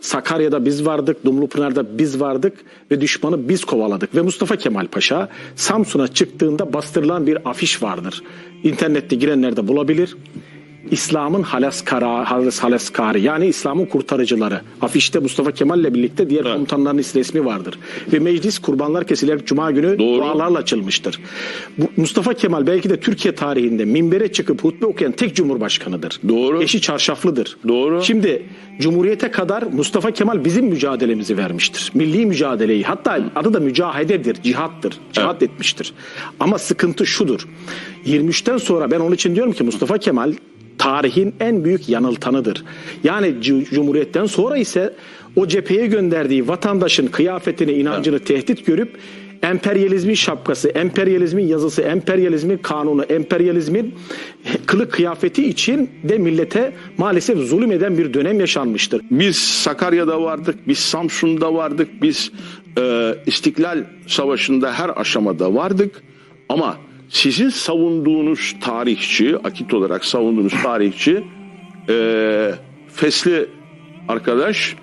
Sakarya'da biz vardık, Dumlupınar'da biz vardık ve düşmanı biz kovaladık. Ve Mustafa Kemal Paşa Samsun'a çıktığında bastırılan bir afiş vardır. İnternette girenler de bulabilir. İslam'ın halaskara, halas halaskarı yani İslam'ın kurtarıcıları. Afişte Mustafa Kemal'le birlikte diğer komutanların resmi vardır. Ve meclis kurbanlar kesilerek Cuma günü Doğru. dualarla açılmıştır. Bu, Mustafa Kemal belki de Türkiye tarihinde minbere çıkıp hutbe okuyan tek cumhurbaşkanıdır. Doğru. Eşi çarşaflıdır. Doğru. Şimdi Cumhuriyete kadar Mustafa Kemal bizim mücadelemizi vermiştir. Milli mücadeleyi hatta adı da mücahededir, cihattır. Cihat etmiştir. Ama sıkıntı şudur. 23'ten sonra ben onun için diyorum ki Mustafa Kemal tarihin en büyük yanıltanıdır. Yani Cumhuriyet'ten sonra ise o cepheye gönderdiği vatandaşın kıyafetini, inancını tehdit görüp emperyalizmin şapkası, emperyalizmin yazısı, emperyalizmin kanunu, emperyalizmin kılık kıyafeti için de millete maalesef zulüm eden bir dönem yaşanmıştır. Biz Sakarya'da vardık, biz Samsun'da vardık, biz e, İstiklal Savaşı'nda her aşamada vardık. Ama sizin savunduğunuz tarihçi, akit olarak savunduğunuz tarihçi, e, Fesli arkadaş,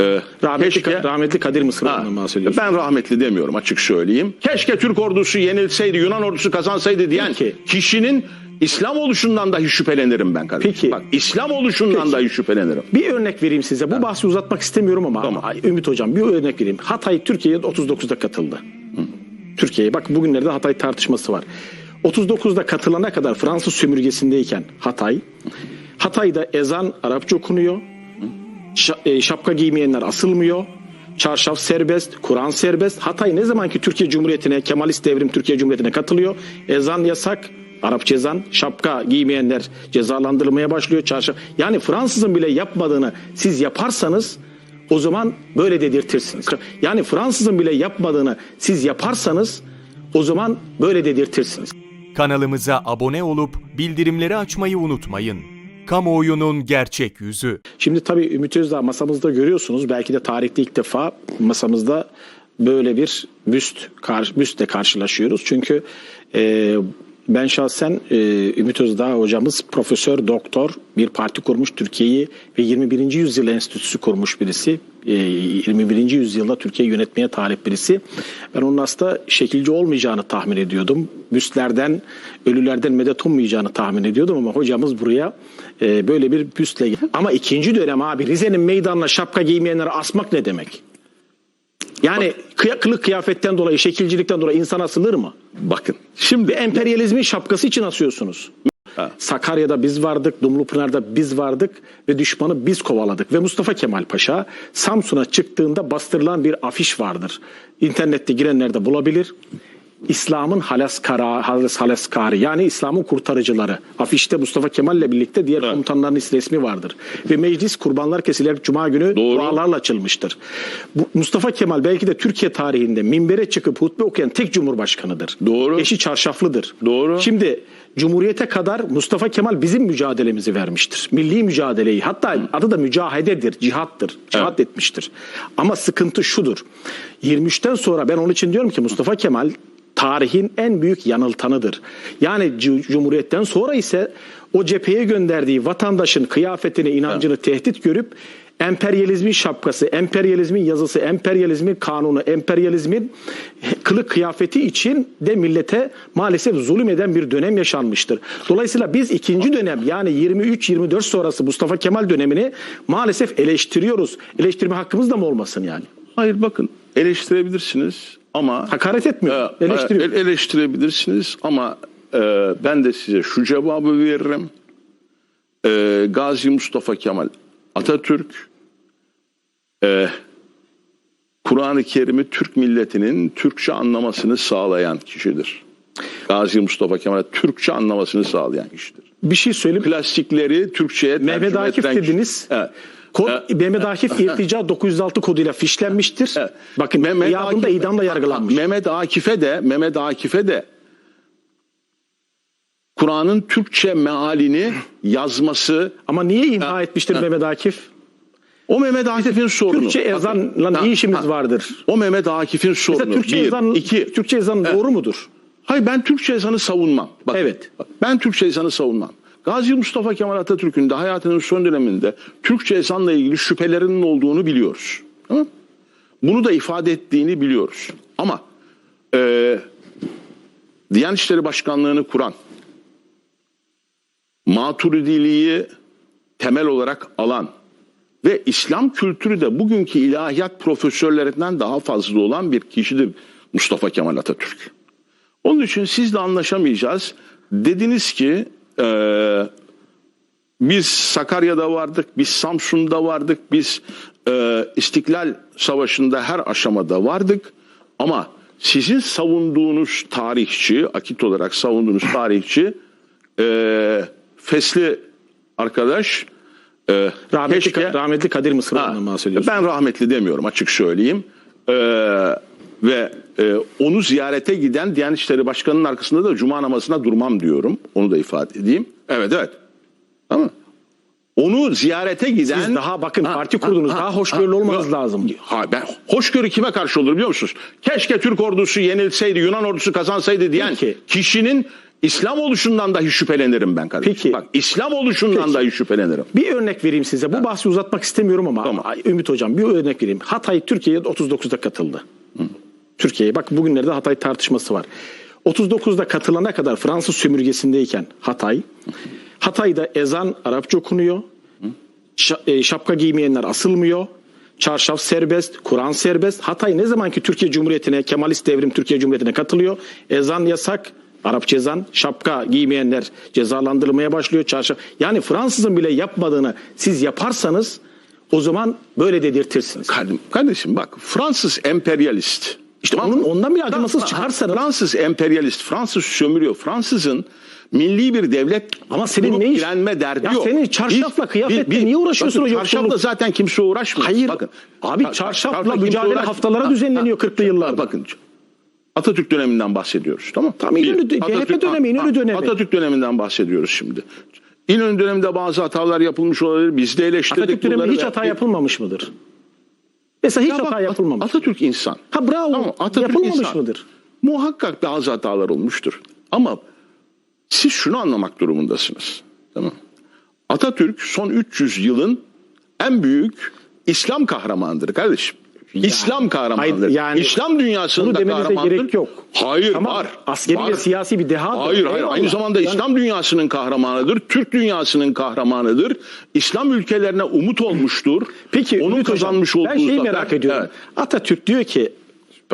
e, Rahmetli, keşke- rahmetli Kadir Mısır'dan bahsediyorsun. ben rahmetli demiyorum açık söyleyeyim. Keşke Türk ordusu yenilseydi, Yunan ordusu kazansaydı diyen Peki. kişinin İslam oluşundan dahi şüphelenirim ben kardeşim. Peki. Bak İslam oluşundan Peki. dahi şüphelenirim. Bir örnek vereyim size. Bu bahsi uzatmak istemiyorum ama Tamam. Ümit Hocam bir örnek vereyim. Hatay Türkiye'ye 39'da katıldı. Türkiye'ye bak bugünlerde Hatay tartışması var. 39'da katılana kadar Fransız sömürgesindeyken Hatay, Hatay'da ezan Arapça okunuyor. E, şapka giymeyenler asılmıyor. Çarşaf serbest, Kur'an serbest. Hatay ne zaman ki Türkiye Cumhuriyeti'ne, Kemalist devrim Türkiye Cumhuriyeti'ne katılıyor. Ezan yasak, Arapça ezan, şapka giymeyenler cezalandırılmaya başlıyor. Çarşaf. Yani Fransızın bile yapmadığını siz yaparsanız o zaman böyle dedirtirsiniz. Yani Fransızın bile yapmadığını siz yaparsanız o zaman böyle dedirtirsiniz. Kanalımıza abone olup bildirimleri açmayı unutmayın. Kamuoyunun gerçek yüzü. Şimdi tabii Ümit Özdağ masamızda görüyorsunuz. Belki de tarihte ilk defa masamızda böyle bir büst, kar, büstle karşılaşıyoruz. Çünkü e, ben şahsen e, Ümit Özdağ hocamız profesör, doktor bir parti kurmuş Türkiye'yi ve 21. yüzyıl enstitüsü kurmuş birisi. E, 21. yüzyılda Türkiye'yi yönetmeye talip birisi. Ben onun aslında şekilci olmayacağını tahmin ediyordum. Büstlerden, ölülerden medet ummayacağını tahmin ediyordum ama hocamız buraya e, böyle bir büstle ama ikinci dönem abi Rize'nin meydanına şapka giymeyenleri asmak ne demek? Yani kıya- kılık kıyafetten dolayı, şekilcilikten dolayı insan asılır mı? Bakın şimdi emperyalizmin şapkası için asıyorsunuz. Ha. Sakarya'da biz vardık, Dumlupınar'da biz vardık ve düşmanı biz kovaladık. Ve Mustafa Kemal Paşa Samsun'a çıktığında bastırılan bir afiş vardır. İnternette girenler de bulabilir. İslam'ın halaskara, halas halaskarı yani İslam'ın kurtarıcıları. Afişte Mustafa Kemal'le birlikte diğer komutanların resmi vardır. Ve meclis kurbanlar kesilerek Cuma günü Doğru. dualarla açılmıştır. Bu, Mustafa Kemal belki de Türkiye tarihinde minbere çıkıp hutbe okuyan tek cumhurbaşkanıdır. Doğru. Eşi çarşaflıdır. Doğru. Şimdi Cumhuriyete kadar Mustafa Kemal bizim mücadelemizi vermiştir. Milli mücadeleyi hatta adı da mücahededir, cihattır. Cihat etmiştir. Ama sıkıntı şudur. 23'ten sonra ben onun için diyorum ki Mustafa Kemal tarihin en büyük yanıltanıdır. Yani Cumhuriyet'ten sonra ise o cepheye gönderdiği vatandaşın kıyafetini, inancını tehdit görüp emperyalizmin şapkası, emperyalizmin yazısı, emperyalizmin kanunu, emperyalizmin kılık kıyafeti için de millete maalesef zulüm eden bir dönem yaşanmıştır. Dolayısıyla biz ikinci dönem yani 23-24 sonrası Mustafa Kemal dönemini maalesef eleştiriyoruz. Eleştirme hakkımız da mı olmasın yani? hayır bakın eleştirebilirsiniz ama Hakaret etmiyor, e, eleştiriyor. e, eleştirebilirsiniz ama e, ben de size şu cevabı veririm. E, Gazi Mustafa Kemal Atatürk e, Kur'an-ı Kerim'i Türk milletinin Türkçe anlamasını sağlayan kişidir. Gazi Mustafa Kemal Türkçe anlamasını sağlayan kişidir. Bir şey söyleyeyim. Klasikleri Türkçe'ye Mehmet tercüme Akif ettiren kişi- dediniz. Evet. Kod, Mehmet Akif irtica 906 koduyla fişlenmiştir. Evet. Bakın Mehmet Akif- idamla yargılanmış. Mehmet Akif'e de Mehmet Akif'e de Kur'an'ın Türkçe mealini yazması Ama niye imha Ha, etmiştir ha. Mehmet Akif? o Mehmet Akif'in sorunu. Türkçe ezanla ha, ne işimiz ha. vardır? O Mehmet Akif'in sorunu. Mesela Türkçe Bir, ezan, iki. Türkçe ezan doğru mudur? Hayır ben Türkçe ezanı savunmam. Bakın, Evet. bak, ben Türkçe ezanı savunmam. Gazi Mustafa Kemal Atatürk'ün de hayatının son döneminde Türkçe ezanla ilgili şüphelerinin olduğunu biliyoruz. Bunu da ifade ettiğini biliyoruz. Ama e, Diyanet İşleri Başkanlığı'nı kuran, Maturidiliği temel olarak alan ve İslam kültürü de bugünkü ilahiyat profesörlerinden daha fazla olan bir kişidir Mustafa Kemal Atatürk. Onun için sizle anlaşamayacağız. Dediniz ki eee, biz Sakarya'da vardık, biz Samsun'da vardık, biz eee, İstiklal Savaşı'nda her aşamada vardık. Ama sizin savunduğunuz tarihçi, akit olarak savunduğunuz tarihçi eee, Fesli arkadaş eee, Rahmetli, keşke- rahmetli Kadir Mısır'dan bahsediyorsun. Ben rahmetli demiyorum açık söyleyeyim. Ee, ve e, onu ziyarete giden Diyanet İşleri Başkanı'nın arkasında da cuma namazına durmam diyorum. Onu da ifade edeyim. Evet evet. Tamam? Onu ziyarete giden... Siz daha bakın parti kurdunuz, daha hoşgörülü olmanız lazım. Ha, ben hoşgörü kime karşı olur biliyor musunuz? Keşke Türk ordusu yenilseydi, Yunan ordusu kazansaydı diyen Peki. kişinin İslam oluşundan dahi şüphelenirim ben kardeşim. Peki. Bak İslam oluşundan Peki. dahi şüphelenirim. Bir örnek vereyim size. Bu bahsi uzatmak istemiyorum ama Tamam. Ümit Hocam bir örnek vereyim. Hatay Türkiye'ye 39'da katıldı. Türkiye'ye bak bugünlerde Hatay tartışması var. 39'da katılana kadar Fransız sömürgesindeyken Hatay, Hatay'da ezan Arapça okunuyor. E, şapka giymeyenler asılmıyor. Çarşaf serbest, Kur'an serbest. Hatay ne zaman ki Türkiye Cumhuriyeti'ne, Kemalist devrim Türkiye Cumhuriyeti'ne katılıyor. Ezan yasak, Arapça ezan, şapka giymeyenler cezalandırılmaya başlıyor. Çarşaf. Yani Fransızın bile yapmadığını siz yaparsanız o zaman böyle dedirtirsiniz. Kardeşim, kardeşim bak Fransız emperyalist. İşte onun ondan bile acımasız çıkarsanız Fransız emperyalist, Fransız sömürüyor. Fransızın milli bir devlet Ama senin ne iş- direnme derdi Ya yok. senin çarşafla, kıyafetle niye uğraşıyorsun bakın, o yoksulluk? Çarşafla zaten kimse uğraşmıyor. Hayır. Bakın. Abi Çar- çarşafla çarşafla mücadele uğraşmıyor. haftaları Ha, düzenleniyor ha, 40'lı yıllarda. Bakın Atatürk döneminden bahsediyoruz. Tamam Tamam, İnönü- Bir, CHP dönemi, İnönü dönemi. Atatürk döneminden bahsediyoruz şimdi. İnönü döneminde bazı hatalar yapılmış olabilir. Biz de eleştirdik Atatürk döneminde hiç hata yapılmamış mıdır? Mesela hiç Ya bak, hata yapılmamış. Atatürk insan. Ha bravo. Tamam, Atatürk yapılmamış insan. mıdır? Muhakkak bazı hatalar olmuştur. Ama siz şunu anlamak durumundasınız. Tamam. Atatürk son 300 yılın en büyük İslam kahramanıdır kardeşim. İslam kahramanıdır. hayır, yani İslam dünyasında bunu demenize kahramandır. gerek yok. Hayır Tamam, var. askeri var. ve siyasi bir dehadır. Hayır hayır. Eyvallah. Aynı zamanda Yani- İslam dünyasının kahramanıdır. Türk dünyasının kahramanıdır. İslam ülkelerine umut olmuştur. Peki onun Ümit Hocam, kazanmış olduğu Ben şeyi zafer- merak ediyorum. Evet. Atatürk diyor ki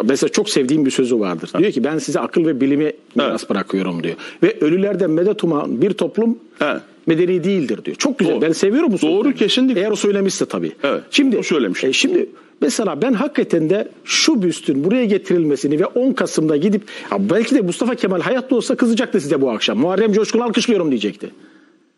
mesela çok sevdiğim bir sözü vardır. Diyor ki ben size akıl ve bilimi miras Evet. bırakıyorum diyor. Ve ölülerden medet uman bir toplum Evet. medeni değildir diyor. Çok güzel. Doğru. Ben seviyorum bu sözü. Doğru, kesinlikle. Eğer o söylemişse tabii. Evet, Şimdi o söylemiş. e, şimdi mesela ben hakikaten de şu büstün buraya getirilmesini ve 10 Kasım'da gidip belki de Mustafa Kemal hayatta olsa kızacaktı size bu akşam. Muharrem Coşkun alkışlıyorum diyecekti.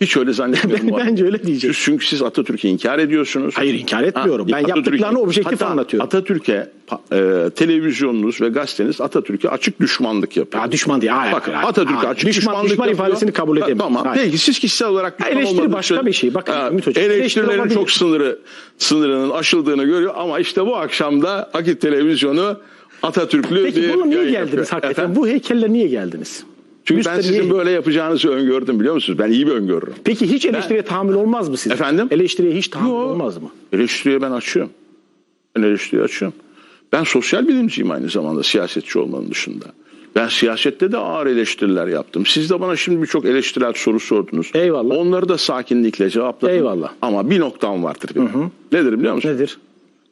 Hiç öyle zannetmiyorum. Bence öyle diyecek. Çünkü siz Atatürk'ü inkar ediyorsunuz. Hayır, inkar etmiyorum. Ben Atatürk'ü- yaptıklarını objektif Hatta anlatıyorum. Atatürk'e e, televizyonunuz ve gazeteniz Atatürk'e açık düşmanlık yapıyor. Ya düşman değil. Hayır, Bakın hayır, Atatürk'e hayır. açık Düşman- düşmanlık düşman yapıyor. ifadesini kabul Ha, edemem. Tamam. Hayır. Peki siz kişisel olarak düşman eleştiri olmadığınız başka için- bir şey. Bakın Ha, Ümit Hocam, eleştiri Eleştirilerin olabilir. çok sınırı sınırının aşıldığını görüyor ama işte bu akşam da Akit Televizyonu Atatürklü Peki bir bunu niye geldiniz yapıyor. hakikaten? Efendim? Bu heykelle niye geldiniz? Çünkü ben Büste sizin böyle yapacağınızı öngördüm biliyor musunuz? Ben iyi bir öngörürüm. Peki hiç eleştiriye tahammül olmaz mı sizin? Efendim? Eleştiriye hiç tahammül Yo. olmaz mı? Eleştiriye ben açıyorum. Ben eleştiriye açıyorum. Ben sosyal bilimciyim aynı zamanda siyasetçi olmanın dışında. Ben siyasette de ağır eleştiriler yaptım. Siz de bana şimdi birçok eleştirel soru sordunuz. Eyvallah. Onları da sakinlikle cevapladım. Eyvallah. Ama bir noktam vardır benim. Nedir biliyor musun? Nedir?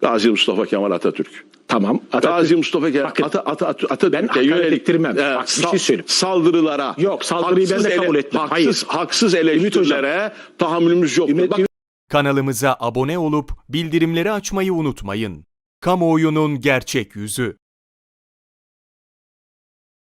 Gazi Mustafa Kemal Atatürk. Tamam. Atatürk- Gazi Mustafa Kemal Bakın, Ata, Ata, Ata, Atatürk'e Ben hakaret yönelik, ettirmem. e, Bak, bir şey söyleyeyim. Saldırılara. Yok, saldırıyı ben de kabul etmem. Haksız, Hayır. haksız eleştirilere tahammülümüz yoktur. Ümit- Bak, Kanalımıza abone olup bildirimleri açmayı unutmayın. Kamuoyunun gerçek yüzü.